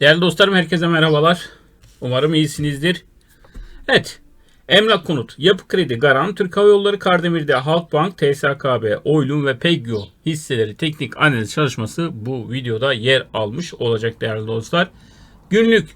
Değerli dostlarım herkese merhabalar. Umarım iyisinizdir. Evet. Emlak Konut, Yapı Kredi, Garan, Türk Hava Yolları, Kardemir'de Halkbank, TSKB, Oylum ve Pegyo hisseleri teknik analiz çalışması bu videoda yer almış olacak değerli dostlar. Günlük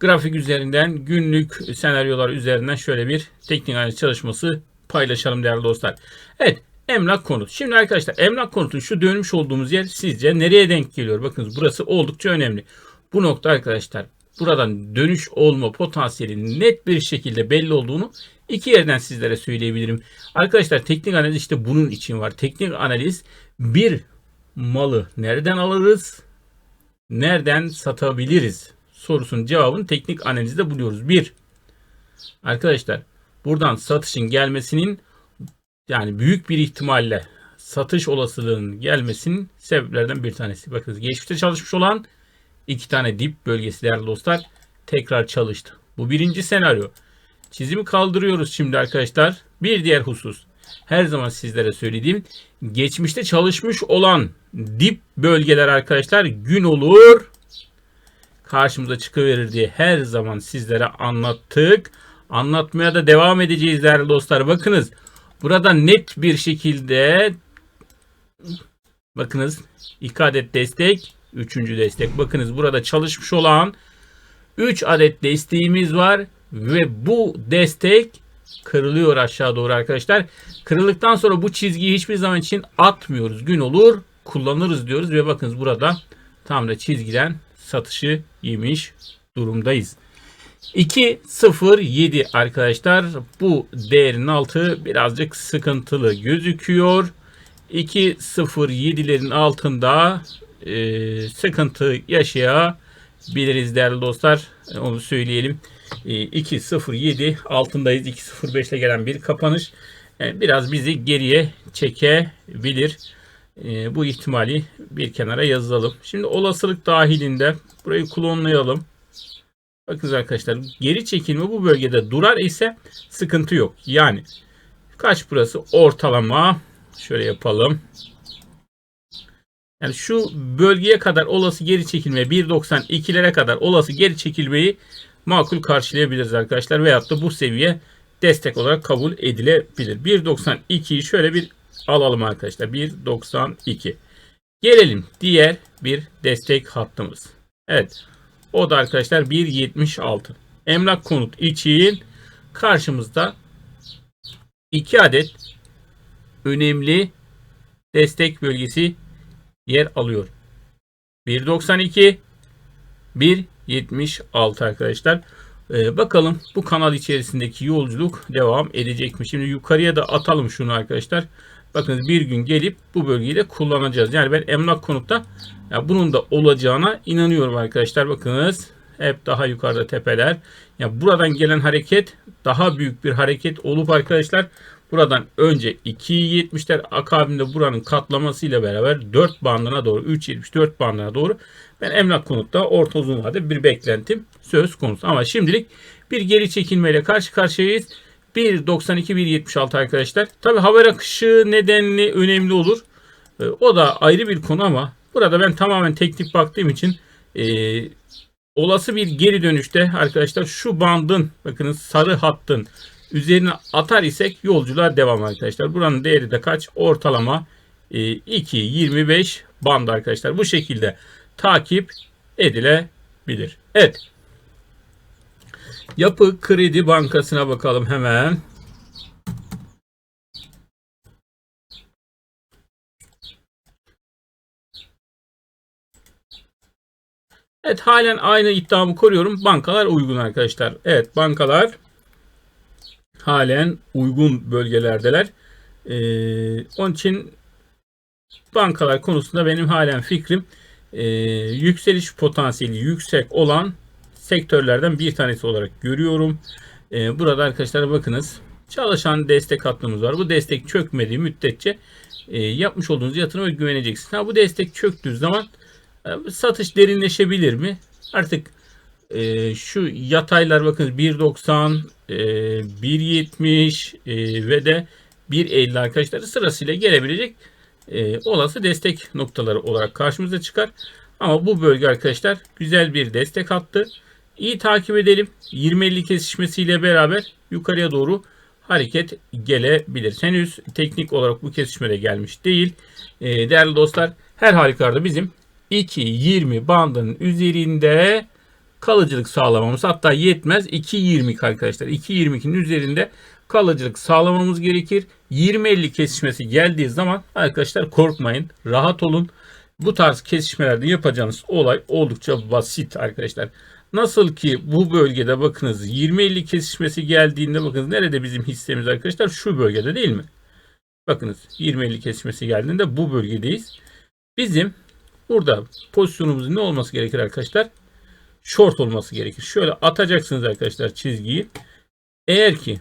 grafik üzerinden, günlük senaryolar üzerinden şöyle bir teknik analiz çalışması paylaşalım değerli dostlar. Evet, emlak konut. Şimdi arkadaşlar emlak konutun şu dönmüş olduğumuz yer sizce nereye denk geliyor? Bakınız burası oldukça önemli. Bu nokta arkadaşlar buradan dönüş olma potansiyelinin net bir şekilde belli olduğunu iki yerden sizlere söyleyebilirim. Arkadaşlar teknik analiz işte bunun için var. Teknik analiz bir malı nereden alırız? Nereden satabiliriz? Sorusunun cevabını teknik analizde buluyoruz. Bir, arkadaşlar buradan satışın gelmesinin yani büyük bir ihtimalle satış olasılığının gelmesinin sebeplerden bir tanesi. Bakın geçmişte çalışmış olan iki tane dip bölgesi değerli dostlar tekrar çalıştı. Bu birinci senaryo. Çizimi kaldırıyoruz şimdi arkadaşlar. Bir diğer husus. Her zaman sizlere söylediğim geçmişte çalışmış olan dip bölgeler arkadaşlar gün olur karşımıza çıkıverir diye her zaman sizlere anlattık. Anlatmaya da devam edeceğiz değerli dostlar. Bakınız burada net bir şekilde bakınız iki adet destek Üçüncü destek. Bakınız burada çalışmış olan 3 adet desteğimiz var ve bu destek kırılıyor aşağı doğru arkadaşlar. Kırıldıktan sonra bu çizgiyi hiçbir zaman için atmıyoruz. Gün olur kullanırız diyoruz ve bakınız burada tam da çizgiden satışı yemiş durumdayız. 2.07 arkadaşlar bu değerin altı birazcık sıkıntılı gözüküyor. 2.07'lerin altında e, sıkıntı yaşayabiliriz değerli dostlar. E, onu söyleyelim. E, 2.07 altındayız. 2.05 ile gelen bir kapanış. E, biraz bizi geriye çekebilir. E, bu ihtimali bir kenara yazalım. Şimdi olasılık dahilinde burayı klonlayalım. Bakın arkadaşlar geri çekilme bu bölgede durar ise sıkıntı yok. Yani kaç burası ortalama şöyle yapalım. Yani şu bölgeye kadar olası geri çekilme 1.92'lere kadar olası geri çekilmeyi makul karşılayabiliriz arkadaşlar. Veyahut da bu seviye destek olarak kabul edilebilir. 1.92'yi şöyle bir alalım arkadaşlar. 1.92. Gelelim diğer bir destek hattımız. Evet. O da arkadaşlar 1.76. Emlak konut için karşımızda 2 adet önemli destek bölgesi yer alıyor. 1.92 1.76 arkadaşlar. Ee, bakalım bu kanal içerisindeki yolculuk devam edecek mi? Şimdi yukarıya da atalım şunu arkadaşlar. Bakın bir gün gelip bu bölgeyi de kullanacağız. Yani ben emlak konutta ya bunun da olacağına inanıyorum arkadaşlar. Bakınız hep daha yukarıda tepeler. Ya buradan gelen hareket daha büyük bir hareket olup arkadaşlar Buradan önce 2.70'ler akabinde buranın katlamasıyla beraber 4 bandına doğru 3.74 bandına doğru ben emlak konutta orta uzun vadede bir beklentim söz konusu. Ama şimdilik bir geri çekilmeyle karşı karşıyayız. 1.92-1.76 arkadaşlar. Tabi haber akışı nedenli önemli olur. Ee, o da ayrı bir konu ama burada ben tamamen teknik baktığım için e, olası bir geri dönüşte arkadaşlar şu bandın bakınız sarı hattın üzerine atar isek yolculuğa devam arkadaşlar. Buranın değeri de kaç? Ortalama 2.25 e, band arkadaşlar. Bu şekilde takip edilebilir. Evet. Yapı Kredi Bankası'na bakalım hemen. Evet halen aynı iddiamı koruyorum. Bankalar uygun arkadaşlar. Evet bankalar halen uygun bölgelerdeler. Ee, onun için bankalar konusunda benim halen fikrim e, yükseliş potansiyeli yüksek olan sektörlerden bir tanesi olarak görüyorum. E, burada arkadaşlar bakınız çalışan destek hattımız var. Bu destek çökmediği müddetçe e, yapmış olduğunuz yatırıma güveneceksiniz. Ha, bu destek çöktüğü zaman e, satış derinleşebilir mi? Artık e, şu yataylar bakın 1.90 e, 1.70 e, ve de 1.50 arkadaşlar sırasıyla gelebilecek e, olası destek noktaları olarak karşımıza çıkar. Ama bu bölge arkadaşlar güzel bir destek attı. İyi takip edelim. 20-50 kesişmesiyle beraber yukarıya doğru hareket gelebilir. Henüz teknik olarak bu kesişmede gelmiş değil. Ee, değerli dostlar her halükarda bizim 2.20 bandının üzerinde kalıcılık sağlamamız hatta yetmez 2.20 arkadaşlar. 2.22'nin üzerinde kalıcılık sağlamamız gerekir. 20-50 kesişmesi geldiği zaman arkadaşlar korkmayın. Rahat olun. Bu tarz kesişmelerde yapacağınız olay oldukça basit arkadaşlar. Nasıl ki bu bölgede bakınız 20-50 kesişmesi geldiğinde bakınız nerede bizim hissemiz arkadaşlar? Şu bölgede değil mi? Bakınız 20-50 kesişmesi geldiğinde bu bölgedeyiz. Bizim burada pozisyonumuzun ne olması gerekir arkadaşlar? Short olması gerekir. Şöyle atacaksınız arkadaşlar çizgiyi. Eğer ki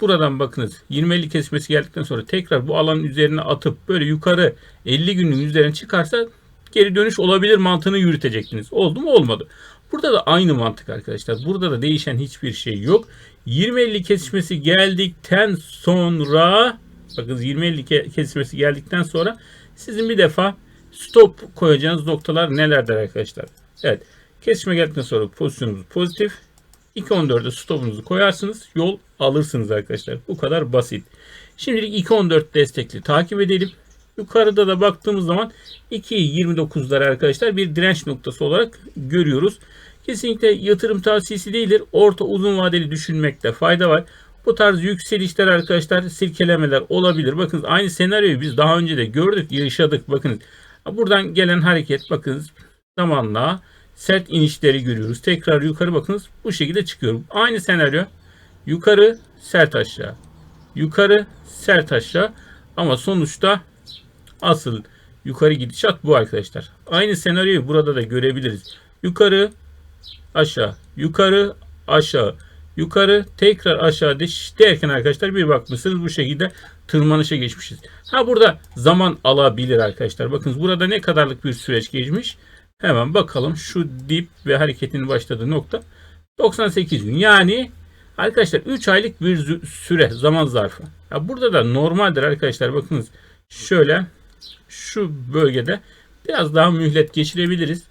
buradan bakınız 20-50 kesmesi geldikten sonra tekrar bu alanın üzerine atıp böyle yukarı 50 günlük üzerine çıkarsa geri dönüş olabilir mantığını yürütecektiniz. Oldu mu? Olmadı. Burada da aynı mantık arkadaşlar. Burada da değişen hiçbir şey yok. 20-50 kesişmesi geldikten sonra bakın 20-50 kesişmesi geldikten sonra sizin bir defa stop koyacağınız noktalar nelerdir arkadaşlar? Evet. Kesişme geldikten sonra pozisyonumuz pozitif. 2.14'e stopunuzu koyarsınız. Yol alırsınız arkadaşlar. Bu kadar basit. Şimdilik 2.14 destekli takip edelim. Yukarıda da baktığımız zaman 2.29'lar arkadaşlar bir direnç noktası olarak görüyoruz. Kesinlikle yatırım tavsiyesi değildir. Orta uzun vadeli düşünmekte fayda var. Bu tarz yükselişler arkadaşlar silkelemeler olabilir. Bakın aynı senaryoyu biz daha önce de gördük, yaşadık. Bakın buradan gelen hareket bakınız zamanla sert inişleri görüyoruz. Tekrar yukarı bakınız bu şekilde çıkıyor. Aynı senaryo yukarı sert aşağı. Yukarı sert aşağı ama sonuçta asıl yukarı gidişat bu arkadaşlar. Aynı senaryoyu burada da görebiliriz. Yukarı aşağı yukarı aşağı yukarı tekrar aşağı derken arkadaşlar bir bakmışsınız bu şekilde tırmanışa geçmişiz. Ha burada zaman alabilir arkadaşlar. Bakın burada ne kadarlık bir süreç geçmiş. Hemen bakalım şu dip ve hareketin başladığı nokta 98 gün. Yani arkadaşlar 3 aylık bir süre zaman zarfı. Ya burada da normaldir arkadaşlar bakınız şöyle şu bölgede biraz daha mühlet geçirebiliriz.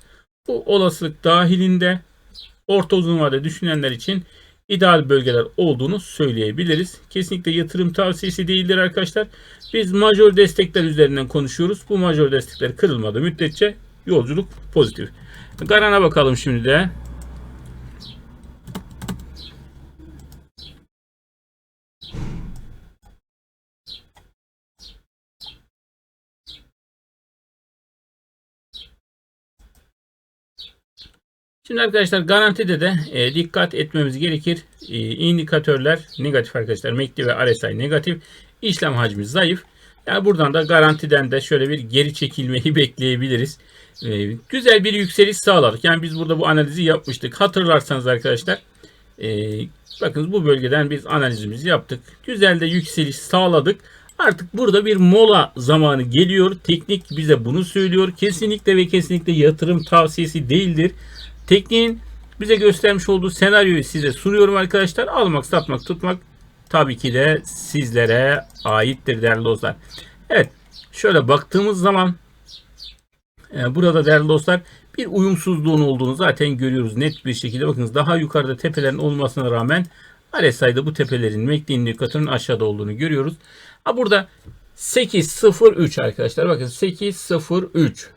Bu olasılık dahilinde orta uzun vade düşünenler için ideal bölgeler olduğunu söyleyebiliriz. Kesinlikle yatırım tavsiyesi değildir arkadaşlar. Biz major destekler üzerinden konuşuyoruz. Bu major destekler kırılmadı müddetçe yolculuk pozitif. Garana bakalım şimdi de. Şimdi arkadaşlar garantide de e, dikkat etmemiz gerekir. E, indikatörler negatif arkadaşlar. MACD ve RSI negatif. İşlem hacmi zayıf. Yani buradan da garantiden de şöyle bir geri çekilmeyi bekleyebiliriz. E, güzel bir yükseliş sağladık. Yani biz burada bu analizi yapmıştık. Hatırlarsanız arkadaşlar e, bakın bu bölgeden biz analizimizi yaptık. Güzel de yükseliş sağladık. Artık burada bir mola zamanı geliyor. Teknik bize bunu söylüyor. Kesinlikle ve kesinlikle yatırım tavsiyesi değildir. Tekniğin bize göstermiş olduğu senaryoyu size sunuyorum arkadaşlar. Almak, satmak, tutmak tabii ki de sizlere aittir değerli dostlar. Evet şöyle baktığımız zaman e, burada değerli dostlar bir uyumsuzluğun olduğunu zaten görüyoruz net bir şekilde. Bakınız daha yukarıda tepelerin olmasına rağmen RSI'de bu tepelerin MACD indikatörünün aşağıda olduğunu görüyoruz. Ha burada 803 arkadaşlar bakın 803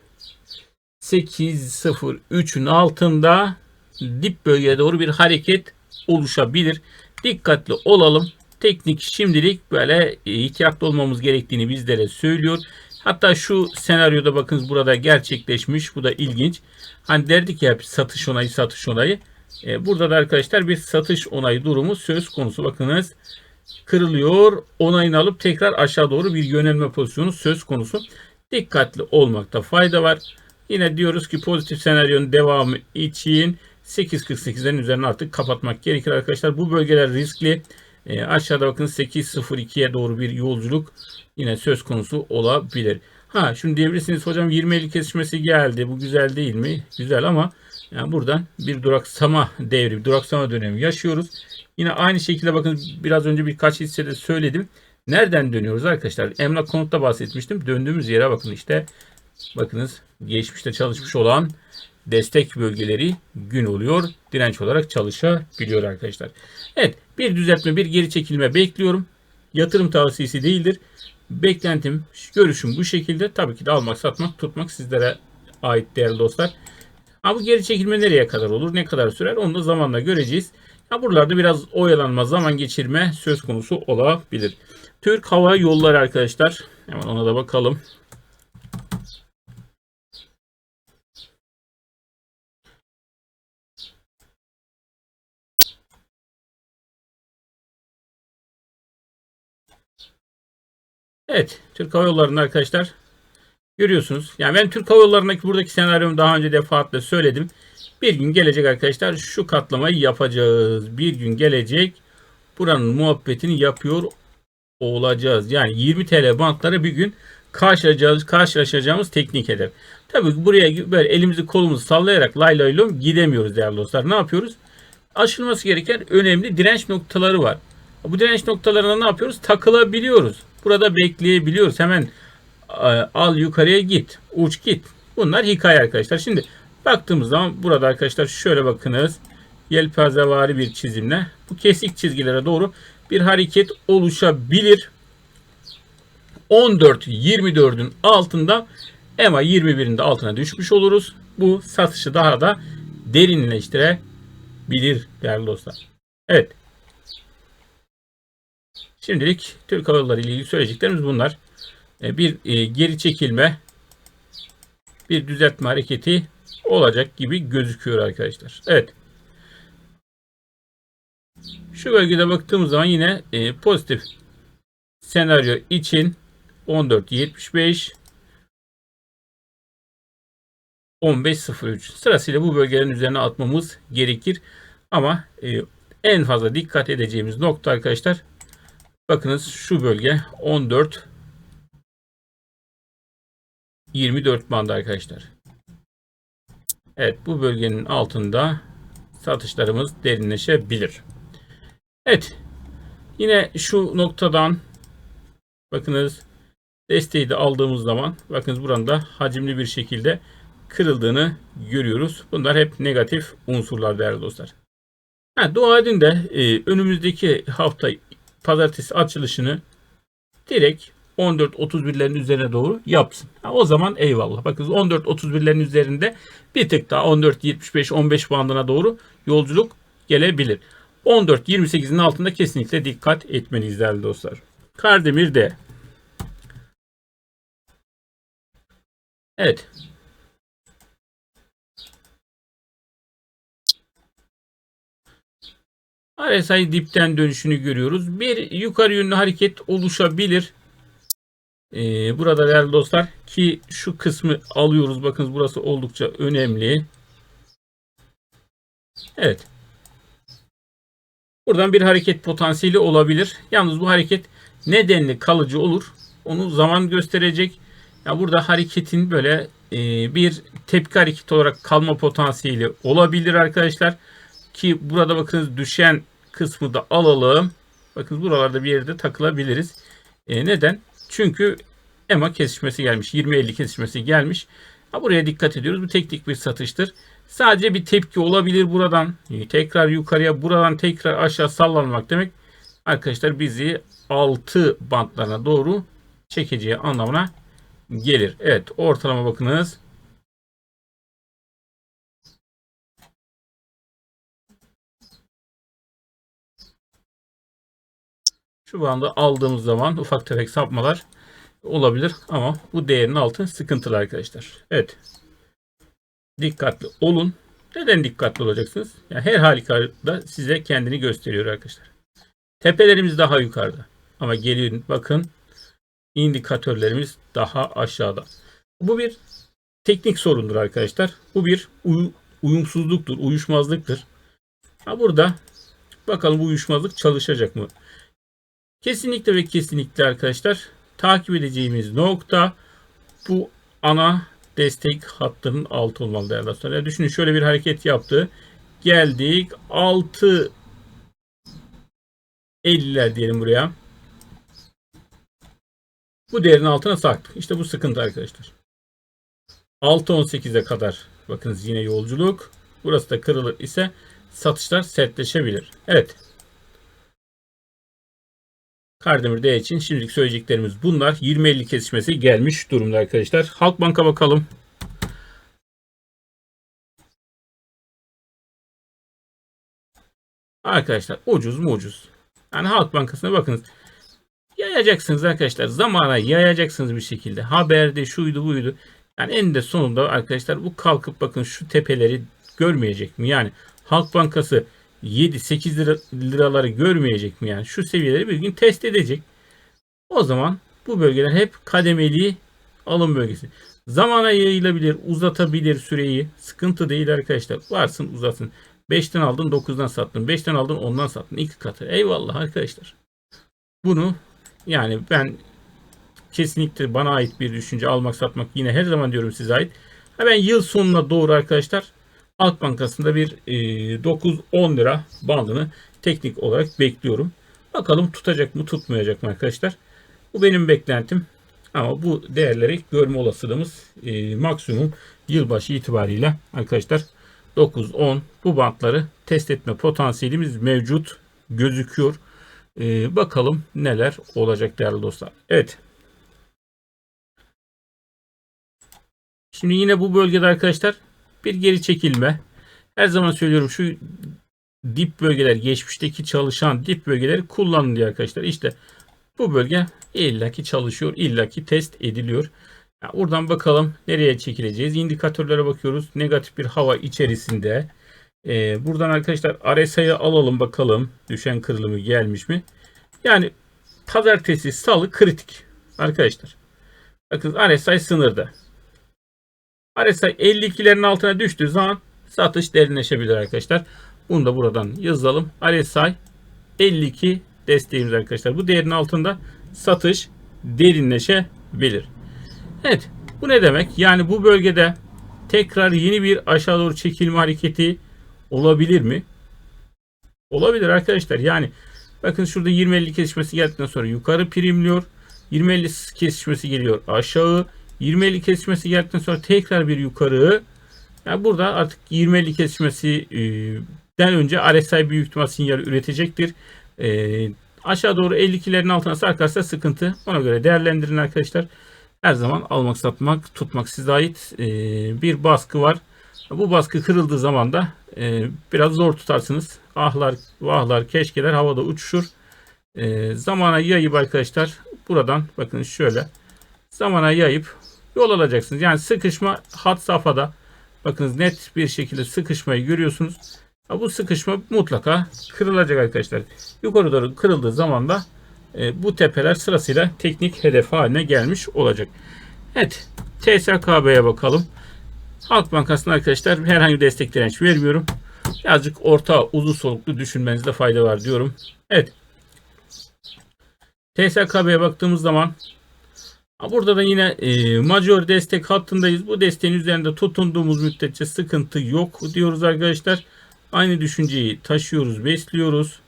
8.03'ün altında dip bölgeye doğru bir hareket oluşabilir. Dikkatli olalım. Teknik şimdilik böyle ihtiyatlı olmamız gerektiğini bizlere söylüyor. Hatta şu senaryoda bakınız burada gerçekleşmiş. Bu da ilginç. Hani derdik ya satış onayı satış onayı. E, burada da arkadaşlar bir satış onayı durumu söz konusu. Bakınız kırılıyor. Onayını alıp tekrar aşağı doğru bir yönelme pozisyonu söz konusu. Dikkatli olmakta fayda var. Yine diyoruz ki pozitif senaryonun devamı için 8.48'lerin üzerine artık kapatmak gerekir arkadaşlar. Bu bölgeler riskli. E, aşağıda bakın 8.02'ye doğru bir yolculuk yine söz konusu olabilir. Ha şunu diyebilirsiniz hocam 20-50 kesişmesi geldi. Bu güzel değil mi? Güzel ama yani buradan bir duraksama devri, duraksama dönemi yaşıyoruz. Yine aynı şekilde bakın biraz önce birkaç hissede söyledim. Nereden dönüyoruz arkadaşlar? Emlak konutta bahsetmiştim. Döndüğümüz yere bakın işte Bakınız geçmişte çalışmış olan destek bölgeleri gün oluyor. Direnç olarak çalışabiliyor arkadaşlar. Evet bir düzeltme bir geri çekilme bekliyorum. Yatırım tavsiyesi değildir. Beklentim, görüşüm bu şekilde. Tabii ki de almak, satmak, tutmak sizlere ait değerli dostlar. Ama bu geri çekilme nereye kadar olur, ne kadar sürer onu da zamanla göreceğiz. Ya buralarda biraz oyalanma, zaman geçirme söz konusu olabilir. Türk Hava Yolları arkadaşlar. Hemen ona da bakalım. Evet, Türk Hava Yolları'nda arkadaşlar görüyorsunuz. Yani ben Türk Hava Yolları'ndaki buradaki senaryomu daha önce defaatle söyledim. Bir gün gelecek arkadaşlar şu katlamayı yapacağız. Bir gün gelecek buranın muhabbetini yapıyor olacağız. Yani 20 TL bantları bir gün karşılaşacağımız, karşılaşacağımız teknik hedef. Tabii buraya böyle elimizi kolumuzu sallayarak lay lay lom gidemiyoruz değerli dostlar. Ne yapıyoruz? Aşılması gereken önemli direnç noktaları var. Bu direnç noktalarına ne yapıyoruz? Takılabiliyoruz. Burada bekleyebiliyoruz. Hemen e, al yukarıya git. Uç git. Bunlar hikaye arkadaşlar. Şimdi baktığımız zaman burada arkadaşlar şöyle bakınız. Yelpazevari bir çizimle bu kesik çizgilere doğru bir hareket oluşabilir. 14-24'ün altında EMA 21'in de altına düşmüş oluruz. Bu satışı daha da derinleştirebilir değerli dostlar. Evet. Şimdilik Türk Hava Yolları ile ilgili söyleyeceklerimiz bunlar. E, bir e, geri çekilme, bir düzeltme hareketi olacak gibi gözüküyor arkadaşlar. Evet. Şu bölgede baktığımız zaman yine e, pozitif senaryo için 14.75 15.03 sırasıyla bu bölgelerin üzerine atmamız gerekir. Ama en fazla dikkat edeceğimiz nokta arkadaşlar bakınız şu bölge 14 24 bandı arkadaşlar. Evet bu bölgenin altında satışlarımız derinleşebilir. Evet. Yine şu noktadan bakınız desteği de aldığımız zaman bakınız buranın da hacimli bir şekilde kırıldığını görüyoruz. Bunlar hep negatif unsurlar değerli dostlar. Ha, dua edin de e, önümüzdeki hafta pazartesi açılışını direkt 14.31'lerin üzerine doğru yapsın. Ha, o zaman eyvallah. Bakın 14.31'lerin üzerinde bir tık daha 14.75-15 bandına doğru yolculuk gelebilir. 14-28'in altında kesinlikle dikkat etmeliyiz değerli dostlar. Kardemir de. Evet. RSI dipten dönüşünü görüyoruz. Bir yukarı yönlü hareket oluşabilir. Ee, burada değerli dostlar ki şu kısmı alıyoruz. Bakınız burası oldukça önemli. Evet. Buradan bir hareket potansiyeli olabilir. Yalnız bu hareket nedenli kalıcı olur. Onu zaman gösterecek. Ya burada hareketin böyle e, bir tepki hareketi olarak kalma potansiyeli olabilir arkadaşlar. Ki burada bakınız düşen kısmı da alalım. Bakın buralarda bir yerde takılabiliriz. E, neden? Çünkü EMA kesişmesi gelmiş. 20-50 kesişmesi gelmiş. Ha, buraya dikkat ediyoruz. Bu teknik bir satıştır. Sadece bir tepki olabilir buradan. Tekrar yukarıya buradan tekrar aşağı sallanmak demek arkadaşlar bizi 6 bantlarına doğru çekeceği anlamına gelir. Evet ortalama bakınız. Şu anda aldığımız zaman ufak tefek sapmalar olabilir ama bu değerin altı sıkıntılı arkadaşlar. Evet dikkatli olun. Neden dikkatli olacaksınız? Yani her halükarda size kendini gösteriyor arkadaşlar. Tepelerimiz daha yukarıda. Ama gelin bakın indikatörlerimiz daha aşağıda. Bu bir teknik sorundur arkadaşlar. Bu bir uy uyumsuzluktur, uyuşmazlıktır. Ha burada bakalım bu uyuşmazlık çalışacak mı? Kesinlikle ve kesinlikle arkadaşlar takip edeceğimiz nokta bu ana destek hattının altı olmalı değerli dostlar. Düşünün şöyle bir hareket yaptı. Geldik 6 50'ler diyelim buraya. Bu değerin altına sarktık. İşte bu sıkıntı arkadaşlar. 6.18'e kadar Bakınız yine yolculuk. Burası da kırılır ise satışlar sertleşebilir. Evet. Kardemir D için şimdilik söyleyeceklerimiz bunlar. 20-50 kesişmesi gelmiş durumda arkadaşlar. Halkbank'a bakalım. Arkadaşlar ucuz mu ucuz. Yani Halk Bankası'na bakınız. Yayacaksınız arkadaşlar. Zamana yayacaksınız bir şekilde. Haberde şuydu buydu. Yani eninde sonunda arkadaşlar bu kalkıp bakın şu tepeleri görmeyecek mi? Yani Halk Bankası 7-8 lira, liraları görmeyecek mi? Yani şu seviyeleri bir gün test edecek. O zaman bu bölgeler hep kademeli alım bölgesi. Zamana yayılabilir, uzatabilir süreyi. Sıkıntı değil arkadaşlar. Varsın uzatsın. 5'ten aldın 9'dan sattın. 5'ten aldın 10'dan sattın. İki katı. Eyvallah arkadaşlar. Bunu yani ben kesinlikle bana ait bir düşünce almak satmak yine her zaman diyorum size ait. Ha ben yıl sonuna doğru arkadaşlar Halk Bankası'nda bir e, 9-10 lira bandını teknik olarak bekliyorum. Bakalım tutacak mı tutmayacak mı arkadaşlar. Bu benim beklentim. Ama bu değerleri görme olasılığımız e, maksimum yılbaşı itibariyle arkadaşlar 9-10 bu bantları test etme potansiyelimiz mevcut gözüküyor. E, bakalım neler olacak değerli dostlar. Evet. Şimdi yine bu bölgede arkadaşlar bir geri çekilme. Her zaman söylüyorum şu dip bölgeler geçmişteki çalışan dip bölgeleri kullanılıyor arkadaşlar. İşte bu bölge illaki çalışıyor, illaki test ediliyor. Yani buradan bakalım nereye çekileceğiz. İndikatörlere bakıyoruz. Negatif bir hava içerisinde. Ee, buradan arkadaşlar RSI'yi alalım bakalım. Düşen kırılımı gelmiş mi? Yani pazartesi, salı kritik. Arkadaşlar. Bakın RSI sınırda. RSI 52'lerin altına düştüğü zaman satış derinleşebilir arkadaşlar. Bunu da buradan yazalım. RSI 52 desteğimiz arkadaşlar. Bu değerin altında satış derinleşebilir. Evet. Bu ne demek? Yani bu bölgede tekrar yeni bir aşağı doğru çekilme hareketi olabilir mi? Olabilir arkadaşlar. Yani bakın şurada 20-50 kesişmesi geldikten sonra yukarı primliyor. 20-50 kesişmesi geliyor aşağı. 20-50 kesişmesi geldikten sonra tekrar bir yukarı. Yani burada artık 20-50 kesişmesinden önce RSI büyük ihtimal sinyal üretecektir. Ee, aşağı doğru 52'lerin altına sarkarsa sıkıntı. Ona göre değerlendirin arkadaşlar. Her zaman almak, satmak, tutmak size ait ee, bir baskı var. Bu baskı kırıldığı zaman da e, biraz zor tutarsınız. Ahlar, vahlar, keşkeler havada uçuşur. E, zamana yayıp arkadaşlar buradan bakın şöyle zamana yayıp yol alacaksınız. Yani sıkışma hat safhada bakınız net bir şekilde sıkışmayı görüyorsunuz. Bu sıkışma mutlaka kırılacak arkadaşlar. Yukarı doğru kırıldığı zaman da e, bu tepeler sırasıyla teknik hedef haline gelmiş olacak. Evet TSKB'ye bakalım. Halk Bankası'na arkadaşlar herhangi bir destek direnç vermiyorum. Birazcık orta uzun soluklu düşünmenizde fayda var diyorum. Evet. TSKB'ye baktığımız zaman burada da yine e, major destek hattındayız. Bu desteğin üzerinde tutunduğumuz müddetçe sıkıntı yok diyoruz arkadaşlar. Aynı düşünceyi taşıyoruz, besliyoruz.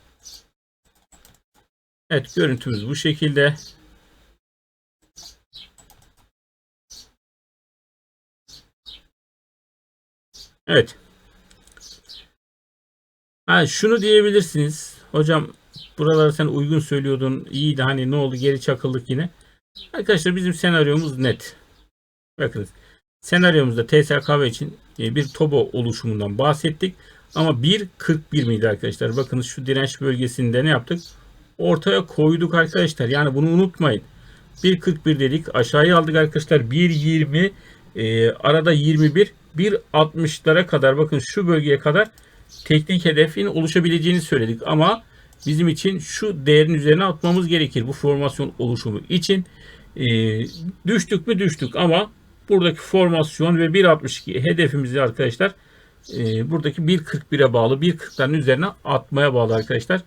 Evet görüntümüz bu şekilde. Evet. Ha, şunu diyebilirsiniz. Hocam buraları sen uygun söylüyordun. İyiydi hani ne oldu geri çakıldık yine. Arkadaşlar bizim senaryomuz net. Bakın senaryomuzda TSKV için e, bir tobo oluşumundan bahsettik. Ama 1.41 miydi arkadaşlar? Bakınız şu direnç bölgesinde ne yaptık? Ortaya koyduk arkadaşlar. Yani bunu unutmayın. 1.41 dedik. Aşağıya aldık arkadaşlar. 1.20 e, arada 21 1.60'lara kadar bakın şu bölgeye kadar teknik hedefin oluşabileceğini söyledik. Ama bizim için şu değerin üzerine atmamız gerekir. Bu formasyon oluşumu için. E, düştük mü düştük ama buradaki formasyon ve 1.62 hedefimizi arkadaşlar e, buradaki 1.41'e bağlı 1.40'ların üzerine atmaya bağlı arkadaşlar.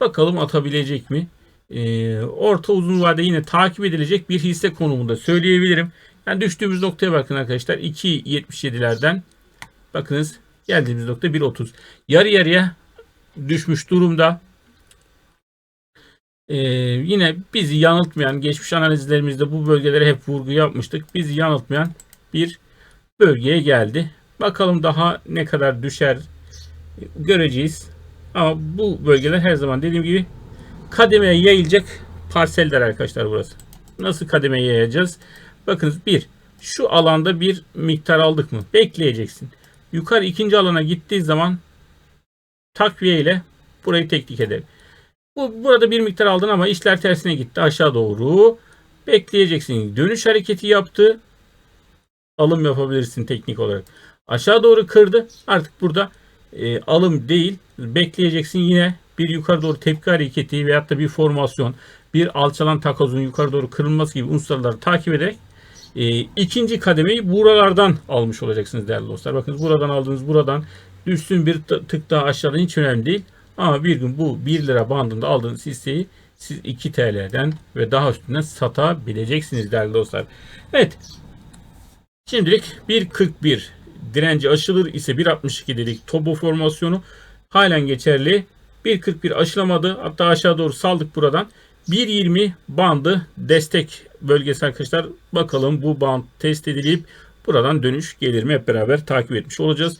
Bakalım atabilecek mi? E, orta uzun vade yine takip edilecek bir hisse konumunda söyleyebilirim. Yani düştüğümüz noktaya bakın arkadaşlar. 2.77'lerden bakınız geldiğimiz nokta 1.30. Yarı yarıya düşmüş durumda. Ee, yine bizi yanıltmayan geçmiş analizlerimizde bu bölgelere hep vurgu yapmıştık. Bizi yanıltmayan bir bölgeye geldi. Bakalım daha ne kadar düşer göreceğiz. Ama bu bölgeler her zaman dediğim gibi kademeye yayılacak parseller arkadaşlar burası. Nasıl kademeye yayacağız? Bakınız bir şu alanda bir miktar aldık mı? Bekleyeceksin. Yukarı ikinci alana gittiği zaman takviye ile burayı teknik eder. Bu burada bir miktar aldın ama işler tersine gitti aşağı doğru. Bekleyeceksin. Dönüş hareketi yaptı. Alım yapabilirsin teknik olarak. Aşağı doğru kırdı. Artık burada e, alım değil. Bekleyeceksin yine bir yukarı doğru tepki hareketi veyahut da bir formasyon, bir alçalan takozun yukarı doğru kırılması gibi unsurları takip ederek e, ikinci kademeyi buralardan almış olacaksınız değerli dostlar. Bakın buradan aldığınız buradan düşsün bir tık daha aşağıdan hiç önemli değil. Ama bir gün bu 1 lira bandında aldığınız hisseyi siz 2 TL'den ve daha üstünden satabileceksiniz değerli dostlar. Evet. Şimdilik 1.41 direnci aşılır ise 1.62 dedik topo formasyonu halen geçerli. 1.41 aşılamadı. Hatta aşağı doğru saldık buradan. 1.20 bandı destek bölgesi arkadaşlar. Bakalım bu band test edilip buradan dönüş gelir mi hep beraber takip etmiş olacağız.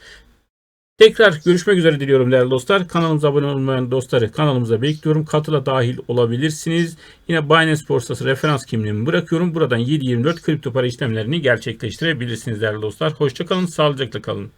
Tekrar görüşmek üzere diliyorum değerli dostlar. Kanalımıza abone olmayan dostları kanalımıza bekliyorum. Katıla dahil olabilirsiniz. Yine Binance Borsası referans kimliğimi bırakıyorum. Buradan 7.24 kripto para işlemlerini gerçekleştirebilirsiniz değerli dostlar. Hoşçakalın, sağlıcakla kalın.